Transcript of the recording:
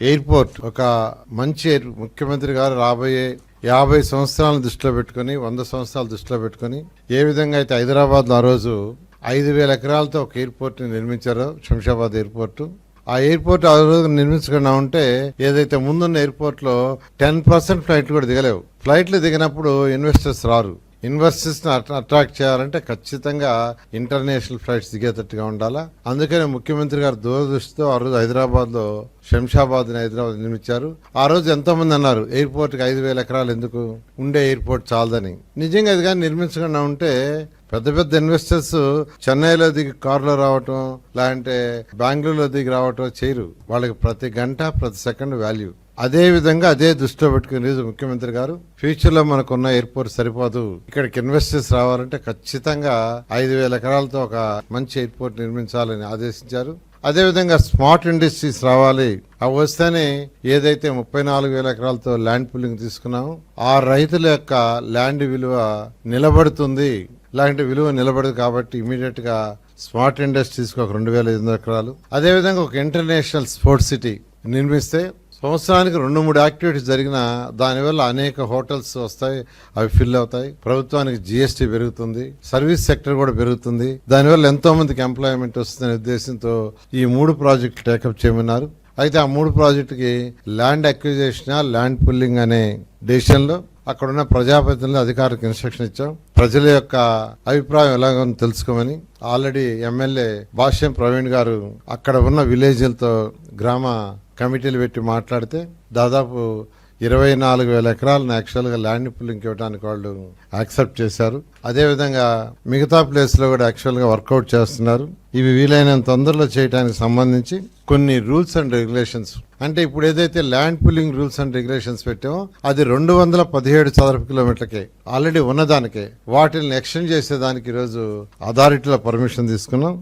Airport ఒక మంచి air ముఖ్యమంత్రి గారు రాబోయే యాభై సంవత్సరాలను దృష్టిలో పెట్టుకుని వంద సంవత్సరాలు దృష్టిలో పెట్టుకుని ఏ విధంగా అయితే హైదరాబాద్లో ఆ రోజు ఐదు వేల ఎకరాలతో ఒక ఎయిర్పోర్ట్ని నిర్మించారో శంషాబాద్ ఎయిర్పోర్ట్ ఆ ఎయిర్పోర్ట్ ఆ రోజు నిర్మించకుండా ఉంటే ఏదైతే ముందున్న ఎయిర్పోర్ట్లో టెన్ పర్సెంట్ ఫ్లైట్లు కూడా దిగలేవు. ఫ్లైట్లు దిగినప్పుడు ఇన్వెస్టర్స్ రారు. ఇన్వెస్టర్స్ని అట్రాక్ట్ చేయాలంటే ఖచ్చితంగా ఇంటర్నేషనల్ ఫ్లైట్స్ దిగేటట్టుగా ఉండాలా. అందుకనే ముఖ్యమంత్రి గారు దూరదృష్టితో ఆ రోజు హైదరాబాద్లో శంషాబాద్ని శంషాబాద్ హైదరాబాద్ నిర్మించారు. ఆ రోజు ఎంతోమంది అన్నారు ఎయిర్పోర్ట్కి ఐదు వేల ఎకరాలు ఎందుకు? ఉండే ఎయిర్పోర్ట్ చాలదని. నిజంగా అది కానీ నిర్మించకుండా ఉంటే పెద్ద పెద్ద ఇన్వెస్టర్స్ చెన్నైలో దిగి కారులో రావటం లేదంటే బెంగళూరులో దిగి రావటం చేయరు. వాళ్ళకి ప్రతి గంట ప్రతి సెకండ్ వాల్యూ అదే విధంగా అదే దృష్టిలో పెట్టుకుని ముఖ్యమంత్రి గారు ఫ్యూచర్లో మనకున్న ఎయిర్పోర్ట్ సరిపోదు. ఇక్కడికి ఇన్వెస్టర్స్ రావాలంటే ఖచ్చితంగా ఐదు వేల ఎకరాలతో ఒక మంచి ఎయిర్పోర్ట్ నిర్మించాలని ఆదేశించారు. అదేవిధంగా స్మార్ట్ ఇండస్ట్రీస్ రావాలి. అవి వస్తేనే ఏదైతే ముప్పై నాలుగు వేల ఎకరాలతో ల్యాండ్ పుల్లింగ్ తీసుకున్నామో ఆ రైతుల యొక్క ల్యాండ్ విలువ నిలబడుతుంది. ఇలాంటి విలువ నిలబడదు కాబట్టి ఇమీడియట్గా స్మార్ట్ ఇండస్ట్రీస్కి ఒక రెండు వేల ఐదు వందల ఎకరాలు. అదేవిధంగా ఒక ఇంటర్నేషనల్ స్పోర్ట్స్ సిటీ నిర్మిస్తే సంవత్సరానికి రెండు మూడు యాక్టివిటీస్ జరిగిన దానివల్ల అనేక హోటల్స్ వస్తాయి అవి ఫిల్ అవుతాయి. ప్రభుత్వానికి జిఎస్టీ పెరుగుతుంది సర్వీస్ సెక్టర్ కూడా పెరుగుతుంది. దానివల్ల ఎంతో మందికి ఎంప్లాయ్మెంట్ వస్తుందనే ఉద్దేశంతో ఈ మూడు ప్రాజెక్టులు టేకప్ చేయమన్నారు. అయితే ఆ మూడు ప్రాజెక్టుకి ల్యాండ్ అక్విజేషన్ ల్యాండ్ పుల్లింగ్ అనే డెసిషన్లో అక్కడున్న ప్రజాప్రతినిధులు అధికారులకు ఇన్స్ట్రక్షన్ ఇచ్చాం. ప్రజల యొక్క అభిప్రాయం ఎలాగో తెలుసుకోమని ఆల్రెడీ ఎమ్మెల్యే భాష్యం ప్రవీణ్ గారు అక్కడ ఉన్న విలేజ్లతో గ్రామ కమిటీలు పెట్టి మాట్లాడితే దాదాపు ఇరవై నాలుగు వేల ఎకరాలను యాక్చువల్గా ల్యాండ్ పుల్లింగ్ ఇవ్వడానికి వాళ్ళు యాక్సెప్ట్ చేశారు. అదేవిధంగా మిగతా ప్లేస్లో కూడా యాక్చువల్గా వర్కౌట్ చేస్తున్నారు. ఇవి వీలైనంత తొందరలో చేయడానికి సంబంధించి కొన్ని రూల్స్ అండ్ రెగ్యులేషన్స్. అంటే ఇప్పుడు ఏదైతే land pooling rules and regulations పెట్టామో అది రెండు వందల పదిహేడు చదరపు కిలోమీటర్లకే ఆల్రెడీ ఉన్నదానికే వాటిని ఎక్స్టెండ్ చేసేదానికి ఈరోజు అథారిటీల పర్మిషన్ తీసుకున్నాం.